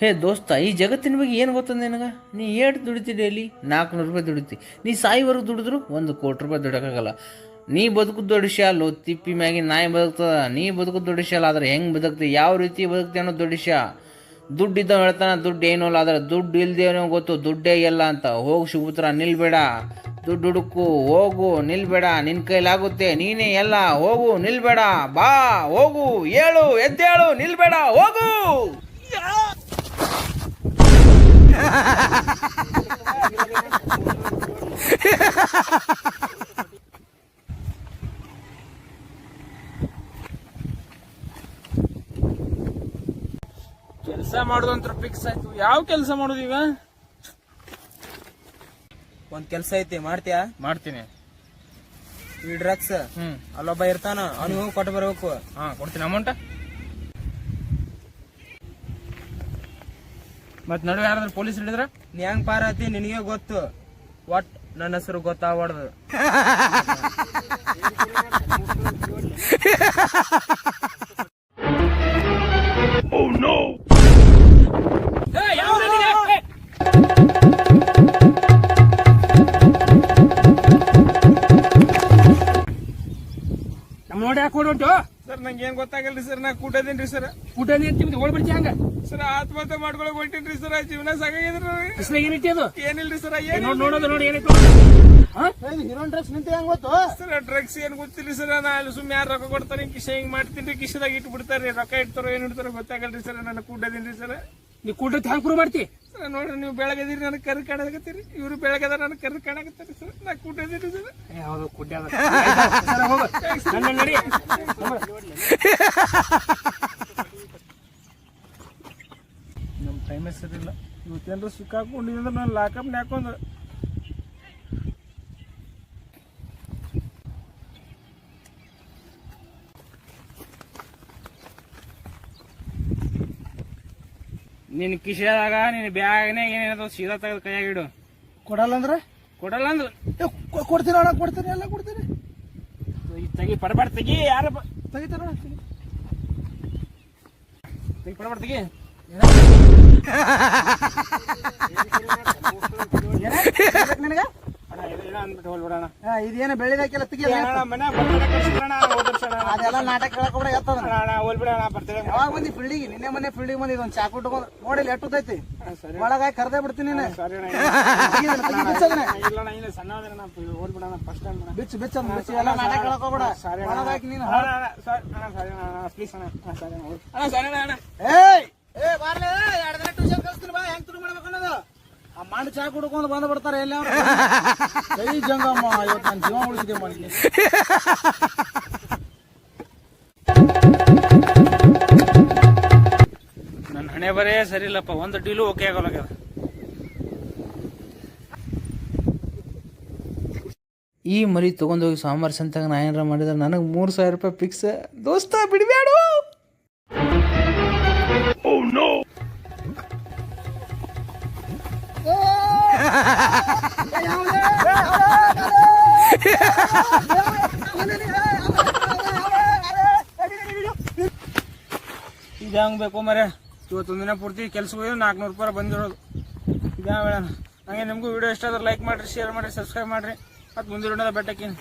ಹೇ ದೋಸ್ತ, ಈ ಜಗತ್ತಿನ ಬಗ್ಗೆ ಏನು ಗೊತ್ತಂದ ನಿನಗೆ? ನೀ ಏಟ್ ದುಡಿತಿ ಡೈಲಿ ನಾಲ್ಕುನೂರು ರೂಪಾಯಿ ದುಡಿತಿ. ನೀ ಸಾಯಿವರೆಗೂ ದುಡಿದ್ರು ಒಂದು ಕೋಟಿ ರೂಪಾಯಿ ದುಡಕಾಗಲ್ಲ ನೀ ಬದುಕು ದೊಡ್ಡ ಅಲ್ಲೋ ತಿಪ್ಪಿ ಮ್ಯಾಗಿ ನಾಯಿ ಬದುಕ್ತದ. ನೀ ಬದುಕು ದೊಡ್ಡ ಶಾಲ, ಆದ್ರೆ ಹೆಂಗೆ ಬದುಕ್ತಿ? ಯಾವ ರೀತಿ ಬದುಕ್ತಿ ಅನ್ನೋ ದೊಡ್ಡ ಶಾ. ದುಡ್ಡು ಇದ್ದವ್ ಹೇಳ್ತಾನ, ದುಡ್ಡು ಏನೂ ಅಲ್ಲ, ಆದರೆ ದುಡ್ಡು ಇಲ್ದೇನೋ ಗೊತ್ತು, ದುಡ್ಡೇ ಇಲ್ಲ ಅಂತ. ಹೋಗಿ ಶುಭುತ್ರ ನಿಲ್ಬೇಡ. ದುಡ್ಡು ಹುಡುಕು, ಹೋಗು, ನಿಲ್ಬೇಡ. ನಿನ್ನ ಕೈಲಾಗುತ್ತೆ ನೀನೇ ಎಲ್ಲ. ಹೋಗು, ನಿಲ್ಬೇಡ. ಬಾ, ಹೋಗು, ಏಳು, ಎದ್ದೇಳು, ನಿಲ್ಬೇಡ, ಹೋಗು. ಕೆಲಸ ಮಾಡೋದಂತ್ರ ಫಿಕ್ಸ್ ಆಯ್ತು. ಯಾವ ಕೆಲಸ ಮಾಡೋದು ಈಗ? ಒಂದ್ ಕೆಲ್ಸ ಐತಿ ಮಾಡ್ತೀಯಾ? ಮಾಡ್ತೀನಿ. ಈ ಡ್ರಗ್ಸ್ ಹ್ಮ್. ಅಲ್ಲೊಬ್ಬ ಇರ್ತಾನ ಅವ್ನಿಗೆ ಹೋಗಿ ಕೊಟ್ಟು ಬರ್ಬೇಕು. ಹಾ ಕೊಡ್ತೀನಿ. ಅಮೌಂಟ್ ಮತ್ ನಡುವೆ ಯಾರಾದ್ರೂ ಪೊಲೀಸ್ ಹಿಡಿದ್ರ? ನೀ ಹೆಂಗ್ ಪಾರತಿ? ನಿನಗೆ ಗೊತ್ತು. ಒಟ್ ನನ್ನ ಹೆಸರು ಗೊತ್ತಾಗ್ಬಾರ್ದು. ನೋಡ್ಯಾಕೊಂಡು ನೋಡಿ ಯಾಕೆ ಹೊಂಟು? ಸರ್ ನಂಗೆ ಏನ್ ಗೊತ್ತಾಗಲ್ರಿ ಸರ್? ನಾ ಕೂಟದೇನ್ರಿ ಸರ್. ಊಟ ನಿಂತಿದ್ದು ಓಡ್ಬಿಡ್ತಿ ಹಂಗ? ಸರ್ ಆತ್ಮಹತ್ಯೆ ಮಾಡ್ಕೊಳಕ್ ಹೊಂಟೇನ್ರಿ ಸರ್. ಜೀವನ ಸಾಕಾಗಿದ್ರಿ ಬಿಸಿಲಾಗ ಏನೈತಿ ಅದು? ಏನಿಲ್ರಿ ಸರ್ ಏನ್ ನೋಡಿ ನೋಡೋದು ನೋಡಿ ಏನೈತಿ ಹೀರೋನ್ ಡ್ರಗ್ಸ್ ನಿಂತ ಹೆಂಗ್ ಗೊತ್ತು? ಸರ್ ಡ್ರಗ್ಸ್ ಏನ್ ಗೊತ್ತಿಲ್ಲ ಸರ್. ನಾ ಅಲ್ಲಿ ಸುಮ್ಮನೆ ಯಾರು ರೊಕ್ಕ ಕೊಡ್ತಾರೆ ಕಿಶೆ ಹಿಂಗ್ ಮಾಡ್ತೀನಿ ಕಿಶದಾಗ ಇಟ್ಟು ಬಿಡ್ತಾರೆ ರೊಕ್ಕ ಇಡ್ತಾರೋ ಏನ್ ಇಡ್ತಾರೋ ಗೊತ್ತಾಗಲ್ರಿ ಸರ್. ನನ್ನ ಕೂಟದೇನ್ರಿ ಸರ್. ನೀ ಕೂಟ ಹ್ಯಾಂಗ್ ಪ್ರೂವ್ ಮಾಡ್ತಿ? ಸರ್ ನೋಡ್ರಿ ನೀವು ಬೆಳಗದಿರಿ ನನಗೆ ಕರ್ ಕಾಣಕತ್ತೀರಿ ಇವ್ರು ಬೆಳಗದ ನನಗೆ ಕರ್ ಕಾಣಕತ್ತೀರಿ ಸರ್. ನಾ ಕೂಟದೇನ್ರಿ ಸರ್. ಯಾವ್ದು ಕುಡ್ಯಾದ ಹೋಗು. ನನ್ನ ನಡಿ. ನಮ್ಮ ಟೈಮೇ ಸರಿಯಿಲ್ಲ. ಇವತ್ತೇನ್ರ ಸಿಕ್ಕಾಕೊಂಡಿದ್ರೆ ನಾನು ಲಾಕಪ್ ಹಾಕೊಂಡ್. ನಿನ್ ಕಿಶಾಗ ನಿನ್ ಬ್ಯಾಗ್ನಾಗ ಏನೇನದ ಸೀದಾ ತೆಗೆದು ಕೈಯಾಗ ಇಡು. ಕೊಡಲ್ಲ ಅಂದ್ರೆ ಕೊಡಲ್ಲ ಅಂದ್ರೆ ಕೊಡ್ತೀನಿ ಅಣ್ಣ ಕೊಡ್ತೀನಿ ಎಲ್ಲ ಕೊಡ್ತೀನಿ. ತಗಿ ತೆಗಿ ಪಡಬಾರ್ದು ತೆಗಿ ಯಾರ ತೆಗಿತಾರ ತೆಗಿ. ಪಡಬಾರ್ದು ತೆಗಿ. ನಿನಗ? ಅಂದ್ಬಿಟ್ಟು ಹೋಗ್ಬಿಡಣ. ಇದೇನ ಬೆಳಿದಾಕೆಲ್ಲ ತೆಗಿ ಮನೆ. ಅದೆಲ್ಲ ನಾಟಕ ಕೇಳಕೊಬಿಡ ಎತ್ತದ ಅಣ್ಣ ಅಣ್ಣ ಹೋಗ್ಬಿಡಣ ಬರ್ತಡೆ ಯಾವಾಗ ಬಂದಿ ಫೀಲ್ಡಿಗೆ ನಿನ್ನೆ ಮನೆ ಫೀಲ್ಡಿಗೆ ಬಂದಿ ಚಾಕು ತಗೊಂಡ್ ನೋಡಿ ಎಟ್ಟುತ್ತೈತಿ ಒಳಗಾಗಿ ಕರ್ದೇ ಬಿಡ್ತೀನಿ ನೀನು. ಸರಿ. ಇಲ್ಲ ಇಲ್ಲ ಸಣ್ಣ ಹೋಗ್ಬಿಡಣ ಫಸ್ಟ್ ಅಣ್ಣ. ಬಿಚ್ಚು ಬಿಚ್ಚು ಎಲ್ಲ ನಾಟಕ ಕೇಳಕೋಬೇಡ ಸರಿ ಅಣ್ಣ. ಒಳಗಾಗಿ ನೀನು. ಸರಿ ಅಣ್ಣ ಸರಿ ಅಣ್ಣ ಪ್ಲೀಸ್ ಸರಿ ಅಣ್ಣ. ಸರಿ ಅಣ್ಣ ಅಣ್ಣ ಏಯ್ ಏ ಬಾರ್ಲೆ ಎರಡು ಆ ಮಾಡಿ ಚಾ ಕುಡ್ಕೊಂಡು ಬಂದು ಬಿಡ್ತಾರೆ ಎಲ್ಲ ಕೈ ಜಂಗಮ್ಮ ಇವತ್ತು ನಾನು ಜೀವ ಉಳಿಸಿದೆ ಮಾಡಿ ನನ್ನ ಹಣೆ ಬರೇ ಸರಿ ಇಲ್ಲಪ್ಪ ಒಂದು ಡೀಲು ಓಕೆ ಆಗೋಲ್ಲ ಈ ಮರಿ ತೊಗೊಂಡೋಗಿ ಸೋಮವಾರ ಸಂತಾಗ ನಾ ಏನಾರ ಮಾಡಿದ್ರೆ ನನಗೆ ಮೂರು ಸಾವಿರ ರೂಪಾಯಿ ಫಿಕ್ಸ್ ದೋಸ್ತ ಬಿಡಬೇಡು ಇದು ಹೆಂಗೆ ಬೇಕು ಮರೆ ಇವತ್ತೊಂದು ದಿನ ಪೂರ್ತಿ ಹೋಗಿ ನಾಲ್ಕುನೂರು ರೂಪಾಯಿ ಬಂದಿರೋದು ಇದೇ ಹೇಳ ಹಂಗೆ ನಿಮಗೂ ವಿಡಿಯೋ ಇಷ್ಟ ಆದ್ರೆ ಲೈಕ್ ಮಾಡಿರಿ ಶೇರ್ ಮಾಡಿರಿ ಸಬ್ಸ್ಕ್ರೈಬ್ ಮಾಡಿರಿ ಮತ್ತು ಮುಂದಿನ ಬೆಟ್ಟಕ್ಕೇನು